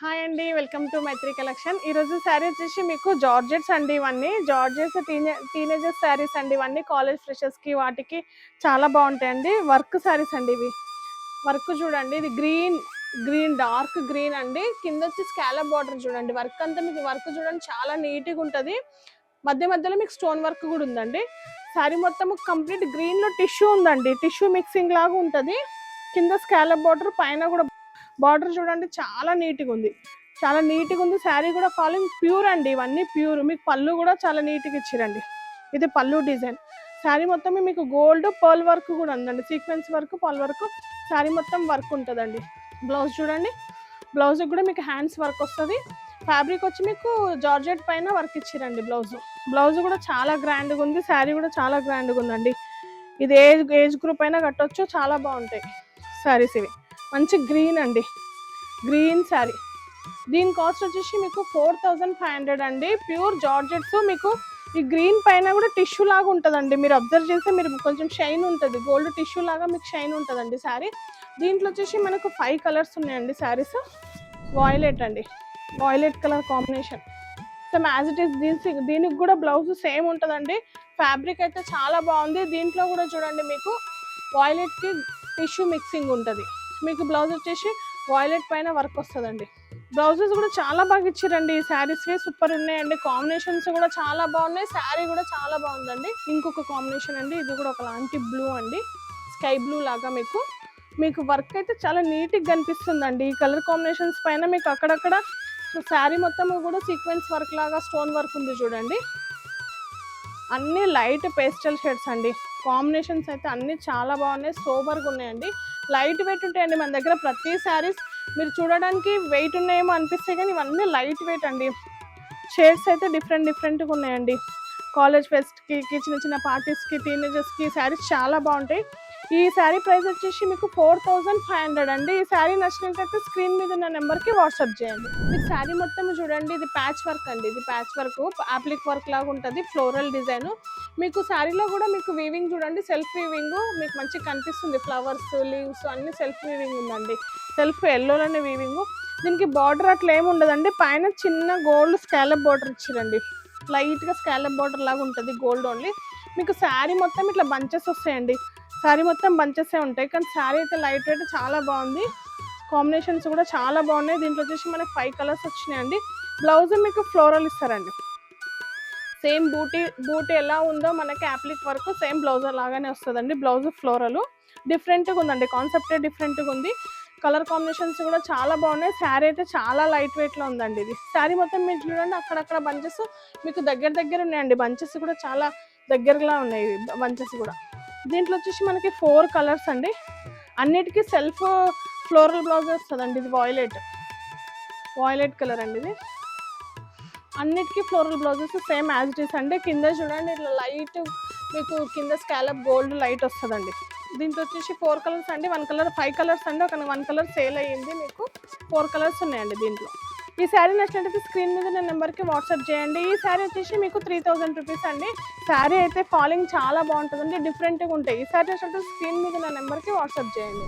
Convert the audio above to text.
Hi అండి welcome to Mythri collection. ఈ రోజు శారీ వచ్చేసి మీకు జార్జెట్స్ అండి ఇవన్నీ. జార్జెట్స్ టీనే టీనేజర్స్ శారీస్ అండి ఇవన్నీ. కాలేజ్ ఫ్రెషర్స్కి వాటికి చాలా బాగుంటాయండి. వర్క్ శారీస్ అండి ఇవి. వర్క్ చూడండి ఇది గ్రీన్ గ్రీన్ డార్క్ గ్రీన్ అండి. కింద వచ్చి స్కాలప్ బార్డర్ చూడండి. వర్క్ అంతా మీకు వర్క్ చూడండి చాలా నీట్గా ఉంటుంది. మధ్య మధ్యలో మీకు స్టోన్ వర్క్ కూడా ఉందండి. శారీ మొత్తం కంప్లీట్ గ్రీన్లో టిష్యూ ఉందండి. టిష్యూ మిక్సింగ్ లాగా ఉంటుంది. కింద స్కాలప్ బార్డర్ పైన కూడా బార్డర్ చూడండి చాలా నీట్గా ఉంది. చాలా నీట్గా ఉంది. శారీ కూడా ఫాలోయింగ్ ప్యూర్ అండి. ఇవన్నీ ప్యూర్. మీకు పళ్ళు కూడా చాలా నీట్గా ఇచ్చిరండి. ఇది పళ్ళు డిజైన్. శారీ మొత్తం మీకు గోల్డ్ పర్ల్ వర్క్ కూడా ఉందండి. Sequence work purl work sari మొత్తం వర్క్ ఉంటుందండి. బ్లౌజ్ చూడండి. బ్లౌజ్ కూడా మీకు హ్యాండ్స్ వర్క్ వస్తుంది. ఫ్యాబ్రిక్ వచ్చి మీకు జార్జెట్ పైన వర్క్ ఇచ్చిరండి బ్లౌజ్. బ్లౌజ్ కూడా చాలా గ్రాండ్గా ఉంది. శారీ కూడా చాలా గ్రాండ్గా ఉందండి. ఇది ఏజ్ ఏజ్ గ్రూప్ అయినా కట్టొచ్చు. చాలా బాగుంటాయి. శారీస్ ఇవి. మంచి గ్రీన్ అండి. గ్రీన్ శారీ. దీని కాస్ట్ వచ్చేసి మీకు ఫోర్ థౌజండ్ ఫైవ్ హండ్రెడ్ అండి. ప్యూర్ జార్జెట్స్ మీకు ఈ గ్రీన్ పైన కూడా టిష్యూ లాగా ఉంటుందండి. మీరు అబ్జర్వ్ చేస్తే మీరు కొంచెం షైన్ ఉంటుంది. గోల్డ్ టిష్యూ లాగా మీకు షైన్ ఉంటుందండి శారీ. దీంట్లో వచ్చేసి మనకు ఫైవ్ కలర్స్ ఉన్నాయండి శారీస్. వాయిలెట్ అండి. Violet colour combination. Same as it is దీని దీనికి కూడా బ్లౌజ్ సేమ్ ఉంటుందండి. ఫ్యాబ్రిక్ అయితే చాలా బాగుంది. దీంట్లో కూడా చూడండి మీకు. వాయిలెట్కి టిష్యూ మిక్సింగ్ ఉంటుంది. మీకు బ్లౌజ్ వచ్చేసి వాయిలెట్ పైన వర్క్ వస్తుందండి. బ్లౌజెస్ కూడా చాలా బాగా ఇచ్చారండి. ఈ శారీస్ సూపర్ ఉన్నాయండి. కాంబినేషన్స్ కూడా చాలా బాగున్నాయి. శారీ కూడా చాలా బాగుందండి. ఇంకొక కాంబినేషన్ అండి. ఇది కూడా ఒక లాంటి బ్లూ అండి. స్కై బ్లూ లాగా మీకు. మీకు వర్క్ అయితే చాలా నీట్గా కనిపిస్తుందండి. ఈ కలర్ కాంబినేషన్స్ పైన మీకు అక్కడక్కడ శారీ మొత్తం కూడా సీక్వెన్స్ వర్క్ లాగా స్టోన్ వర్క్ ఉంది చూడండి. అన్ని లైట్ పేస్టల్ షేడ్స్ అండి. కాంబినేషన్స్ అయితే అన్ని చాలా బాగున్నాయి. సోబర్గా ఉన్నాయండి. లైట్ వెయిట్ ఉంటాయండి మన దగ్గర ప్రతి శారీస్. మీరు చూడడానికి వెయిట్ ఉన్నాయేమో అనిపిస్తాయి కానీ ఇవన్నీ లైట్ వెయిట్ అండి. షేడ్స్ అయితే డిఫరెంట్ డిఫరెంట్గా ఉన్నాయండి. కాలేజ్ ఫెస్ట్కి చిన్న చిన్న పార్టీస్కి టీనేజర్స్కి శారీస్ చాలా బాగుంటాయి. ఈ శారీ ప్రైస్ వచ్చేసి మీకు ఫోర్ థౌజండ్ ఫైవ్ హండ్రెడ్ అండి. ఈ శారీ నచ్చినట్లయితే స్క్రీన్ మీద ఉన్న నెంబర్కి వాట్సాప్ చేయండి. ఈ శారీ మొత్తం చూడండి. ఇది ప్యాచ్ వర్క్ అండి. ఇది ప్యాచ్ వర్క్ ఆప్లిక్ వర్క్ లాగా ఉంటుంది. Floral design. మీకు శారీలో కూడా మీకు వీవింగ్ చూడండి సెల్ఫ్ వీవింగ్ మీకు మంచిగా కనిపిస్తుంది. ఫ్లవర్స్ లీవ్స్ అన్ని సెల్ఫ్ వీవింగ్ ఉందండి. సెల్ఫ్ ఎల్లోలోనే వీవింగ్ దీనికి బార్డర్ అట్లా ఏమి ఉండదండి. పైన చిన్న గోల్డ్ స్కాలప్ బార్డర్ ఇచ్చిరండి. లైట్గా స్కాలప్ బార్డర్ లాగా ఉంటుంది గోల్డ్ ఓన్లీ మీకు శారీ మొత్తం ఇట్లా బంచెస్ వస్తాయండి. శారీ మొత్తం బంచెసే ఉంటాయి. కానీ శారీ అయితే లైట్ వెయిట్ చాలా బాగుంది. కాంబినేషన్స్ కూడా చాలా బాగున్నాయి. దీంట్లో వచ్చేసి మనకి ఫైవ్ కలర్స్ వచ్చినాయండి. బ్లౌజ్ మీకు ఫ్లోరల్ ఇస్తారండి. సేమ్ బూటీ బూటీ ఎలా ఉందో మనకి యాప్లిక్ వర్క్ సేమ్ బ్లౌజర్ లాగానే వస్తుందండి. Blouse floral. డిఫరెంట్గా ఉందండి. కాన్సెప్టే డిఫరెంట్గా ఉంది. కలర్ కాంబినేషన్స్ కూడా చాలా బాగున్నాయి. శారీ అయితే చాలా లైట్ వెయిట్లో ఉందండి ఇది. శారీ మొత్తం మీరు చూడండి అక్కడక్కడ బంచెస్ మీకు దగ్గర దగ్గర ఉన్నాయండి. బంచెస్ కూడా చాలా దగ్గరగా ఉన్నాయి. బంచెస్ కూడా. దీంట్లో వచ్చేసి మనకి ఫోర్ కలర్స్ అండి. అన్నిటికీ సెల్ఫ్ ఫ్లోరల్ బ్లౌజ్ వస్తుందండి. ఇది వాయిలెట్. వాయిలెట్ కలర్ అండి ఇది. అన్నిటికీ floral blouses same as it is అండి. కింద చూడండి ఇట్లా లైట్ మీకు కింద స్కాలప్ గోల్డ్ లైట్ వస్తుందండి. దీంట్లో వచ్చేసి ఫోర్ కలర్స్ అండి. వన్ కలర్ ఫైవ్ కలర్స్ అండి. ఒక వన్ కలర్ సేల్ అయ్యింది మీకు. ఫోర్ కలర్స్ ఉన్నాయండి దీంట్లో. ఈ శారీ నచ్చినట్టయితే స్క్రీన్ మీద నా నెంబర్కి వాట్సాప్ చేయండి. ఈ శారీ వచ్చేసి మీకు త్రీ థౌజండ్ రూపీస్ అండి. శారీ అయితే ఫాలింగ్ చాలా బాగుంటుందండి. డిఫరెంట్గా ఉంటాయి. ఈ శారీ నచ్చినట్టు స్క్రీన్ మీద నా నెంబర్కి వాట్సాప్ చేయండి.